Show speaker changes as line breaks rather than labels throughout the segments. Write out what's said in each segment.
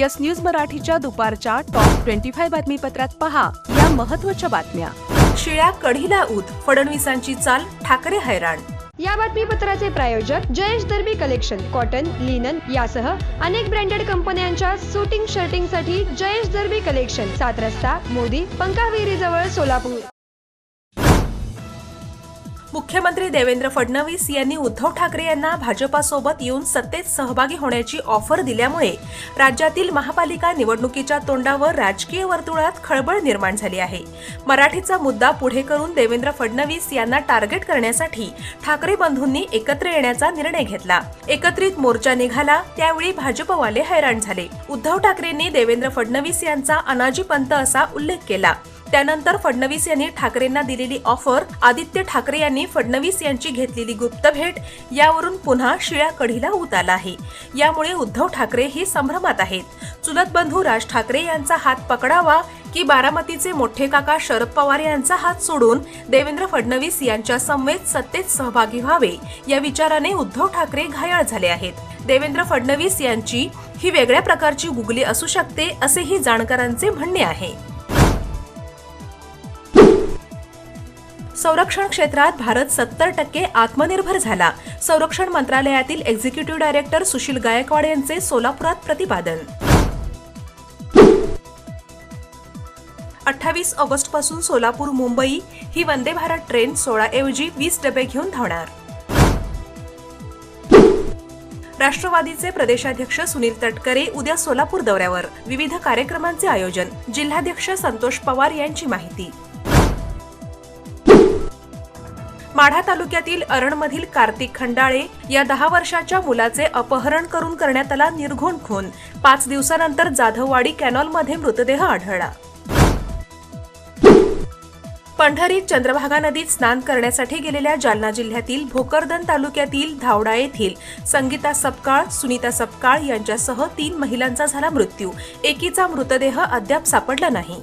Yes news मराठीच्या दुपारच्या top twenty five बातमीपत्रात पहा या महत्त्वाच्या बातम्या.
शिळ्या कढीला ऊत फडणवीसांची चाल ठाकरे हैराण.
या बातमीपत्राचे प्रायोजक Jayesh Darbi collection cotton linen यासह अनेक ब्रँडेड कंपन्यांच्या सुटिंग शर्टिंगसाठी जयेश दर्बी कलेक्शन सात रस्ता मोदी पंकाविरी जवळ सोलापूर.
मुख्यमंत्री देवेंद्र फडणवीस यांनी उद्धव ठाकरे यांना भाजपासोबत येऊन सत्तेत सहभागी होण्याची ऑफर दिल्यामुळे राज्यातील महापालिका निवडणुकीच्या तोंडावर राजकीय वर्तुळात खळबळ निर्माण झाली आहे. मराठीचा मुद्दा पुढे करून देवेंद्र फडणवीस यांना टार्गेट करण्यासाठी ठाकरे बंधूंनी एकत्र येण्याचा निर्णय घेतला. एकत्रित मोर्चा निघाला त्यावेळी भाजपवाले हैराण झाले. उद्धव ठाकरेंनी देवेंद्र फडणवीस यांचा अनाजी पंत असा उल्लेख केला. त्यानंतर फडणवीस यांनी ठाकरेंना दिलेली ऑफर आदित्य ठाकरे यांनी फडणवीस यांची घेतलेली गुप्त भेट यावरून पुन्हा शिळ्या कढीला उत आला आहे. यामुळे उद्धव ठाकरे ही संभ्रमात आहेत. चुलत बंधू राज ठाकरे यांचा हात पकडावा की बारामतीचे मोठे काका शरद पवार यांचा हात सोडून देवेंद्र फडणवीस यांच्या समवेत सत्तेत सहभागी व्हावे या विचाराने उद्धव ठाकरे घायाळ झाले आहेत. देवेंद्र फडणवीस यांची ही वेगळ्या प्रकारची गुगली असू शकते असेही जाणकारांचे म्हणणे आहे. संरक्षण क्षेत्रात भारत सत्तर टक्के आत्मनिर्भर झाला. संरक्षण मंत्रालयातील एक्झिक्युटिव्ह डायरेक्टर सुशील गायकवाड यांचे सोलापुरात प्रतिपादन. अठ्ठावीस ऑगस्टपासून सोलापूर मुंबई ही वंदे भारत ट्रेन सोळा ऐवजी वीस डबे घेऊन धावणार. राष्ट्रवादीचे प्रदेशाध्यक्ष सुनील तटकरे उद्या सोलापूर दौऱ्यावर. विविध कार्यक्रमांचे आयोजन. जिल्हाध्यक्ष संतोष पवार यांची माहिती. माढा तालुक्यातील अरणमधील कार्तिक खंडाळे या दहा वर्षाच्या मुलाचे अपहरण करून करण्यात आला निर्घुण खून. पाच दिवसानंतर जाधववाडी कॅनॉलमध्ये मृतदेह आढळला. पंढरीत चंद्रभागा नदीत स्नान करण्यासाठी गेलेल्या जालना जिल्ह्यातील भोकरदन तालुक्यातील धावडा येथील संगीता सपकाळ सुनीता सपकाळ यांच्यासह तीन महिलांचा झाला मृत्यू. एकीचा मृतदेह अद्याप सापडला नाही.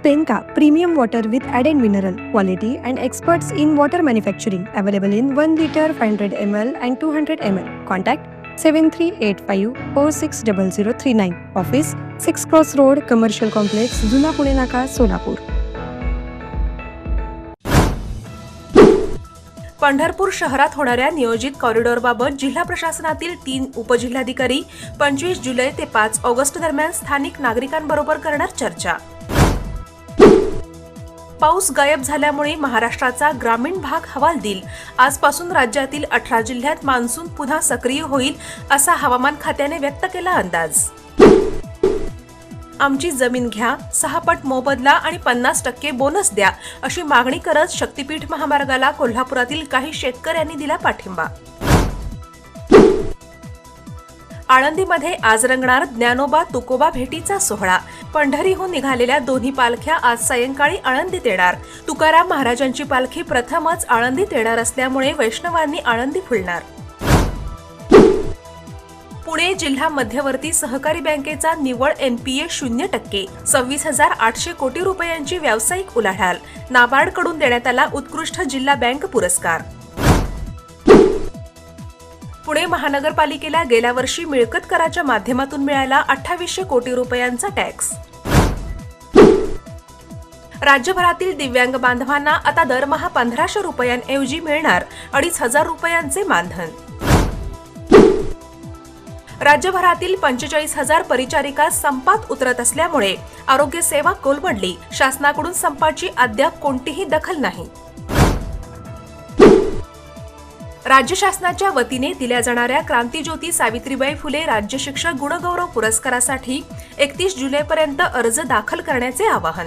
स्पेनका premium water with add end mineral quality and experts in water manufacturing available in one litre five hundred M L and two hundred M L. Contact seven three eight five four six double zero three nine. Office six cross road commercial complex जुना पुणे नाका सोलापूर.
पंढरपूर शहरात होणाऱ्या नियोजित कॉरिडॉरबाबत जिल्हा प्रशासनातील तीन उपजिल्हाधिकारी पंचवीस जुलै ते पाच ऑगस्ट दरम्यान स्थानिक नागरिकांबरोबर करणार चर्चा. पाऊस गायब झाल्यामुळे महाराष्ट्राचा ग्रामीण भाग हवालदिल आजपासून राज्यातील अठरा जिल्ह्यात मान्सून पुन्हा सक्रिय होईल असा हवामान खात्याने व्यक्त केला अंदाज. आमची जमीन घ्या सहा पट मोबदला आणि पन्नास टक्के बोनस द्या अशी मागणी करत शक्तीपीठ महामार्गाला कोल्हापुरातील काही शेतकऱ्यांनी दिला पाठिंबा. आळंदीमध्ये आज रंगणार ज्ञानोबा तुकोबा भेटीचा सोहळा. पंढरीहून निघालेल्या दोन्ही पालख्या आज सायंकाळी आळंदीत येणार. तुकाराम महाराजांची पालखी प्रथमच आळंदीत येणार असल्यामुळे वैष्णवांनी आळंदी फुलणार. पुणे जिल्हा मध्यवर्ती सहकारी बँकेचा निव्वळ एनपीए शून्य टक्के. सव्वीस हजार आठशे कोटी रुपयांची व्यावसायिक उलाढाल. नाबार्डकडून देण्यात आला उत्कृष्ट जिल्हा बँक पुरस्कार. पुणे महानगरपालिकेला गेल्या वर्षी मिळकत कराच्या माध्यमातून मिळाला अठ्ठावीसशे कोटी रुपयांचा टॅक्स. राज्यभरातील दिव्यांग बांधवांना आता दरमहा पंधराशे रुपयांऐवजी मिळणार अडीच हजार रुपयांचे मानधन. राज्यभरातील पंचेचाळीस हजार परिचारिका संपात उतरत असल्यामुळे आरोग्य सेवा कोलमडली. शासनाकडून संपाची अद्याप कोणतीही दखल नाही. राज्य शासनाच्या वतीने दिल्या जाणाऱ्या क्रांतीज्योती सावित्रीबाई फुले राज्य शिक्षक गुणगौरव पुरस्कारासाठी एकतीस जुलैपर्यंत अर्ज दाखल करण्याचे आवाहन.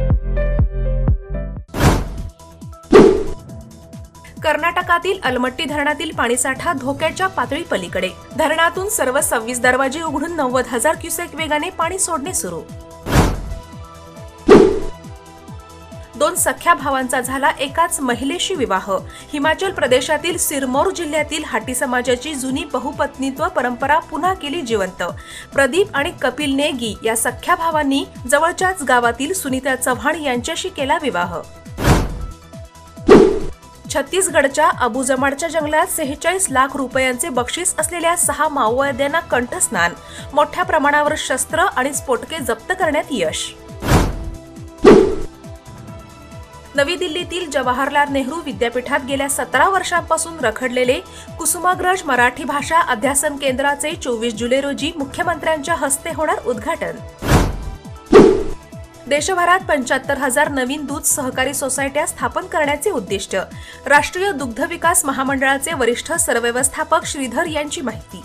कर्नाटकातील अलमट्टी धरणातील पाणीसाठा धोक्याच्या पातळी पलीकडे धरणातून सर्व सव्वीस दरवाजे उघडून नव्वद हजार क्युसेक वेगाने पाणी सोडणे सुरू. दोन सख्या भावांचा झाला एकाच महिलेशी विवाह. हिमाचल प्रदेशातील सिरमौर जिल्ह्यातील हाटी समाजाची जुनी बहुपत्नीत्व परंपरा पुन्हा केली जिवंत. प्रदीप आणि कपिल नेगी या सख्या भावांनी जवळच्याच गावातील सुनीता चव्हाण यांच्याशी केला विवाह. छत्तीसगडच्या अबुजमाडच्या जंगलात सेहेचाळीस लाख रुपयांचे बक्षीस असलेल्या सहा माओवाद्यांना कंठस्नान. मोठ्या प्रमाणावर शस्त्र आणि स्फोटके जप्त करण्यात यश. नवी दिल्लीतील जवाहरलाल नेहरू विद्यापीठात गेल्या सतरा वर्षांपासून रखडलेले कुसुमाग्रज मराठी भाषा अध्यासन केंद्राचे चोवीस जुलै रोजी मुख्यमंत्र्यांच्या हस्ते होणार उद्घाटन. देशभरात पंच्याहत्तर हजार नवीन दूध सहकारी सोसायट्या स्थापन करण्याचे उद्दिष्ट. राष्ट्रीय दुग्ध विकास महामंडळाचे वरिष्ठ सरव्यवस्थापक श्रीधर यांची माहिती.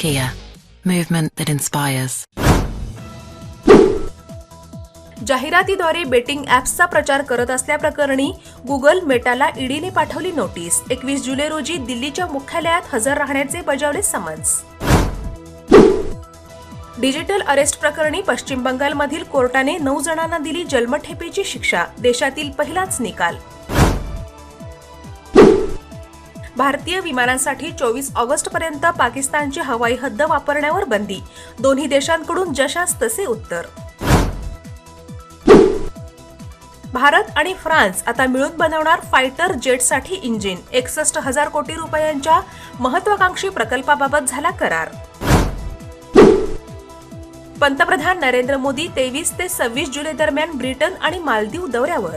Kia, movement that inspires.
जाहिरातीद्वारे बेटिंग ॲप्सचा प्रचार करत असल्याप्रकरणी गुगल मेटाला ईडीने पाठवली नोटीस एकवीस जुलै रोजी दिल्लीच्या मुख्यालयात हजर राहण्याचे बजावले समन्स डिजिटल अरेस्ट प्रकरणी पश्चिम बंगालमधील कोर्टाने नऊ जणांना दिली जन्मठेपेची शिक्षा. देशातील पहिलाच निकाल. भारतीय विमानांसाठी चोवीस ऑगस्ट पर्यंत पाकिस्तानची हवाई हद्द वापरण्यावर बंदी. दोन्ही देशांकडून जशास तसे उत्तर. भारत आणि फ्रान्स आता मिळून बनवणार फायटर जेटसाठी इंजिन. एकसष्ट हजार कोटी रुपयांच्या महत्वाकांक्षी प्रकल्पाबाबत झाला करार. पंतप्रधान नरेंद्र मोदी तेवीस ते सव्वीस जुलै दरम्यान ब्रिटन आणि मालदीव दौऱ्यावर.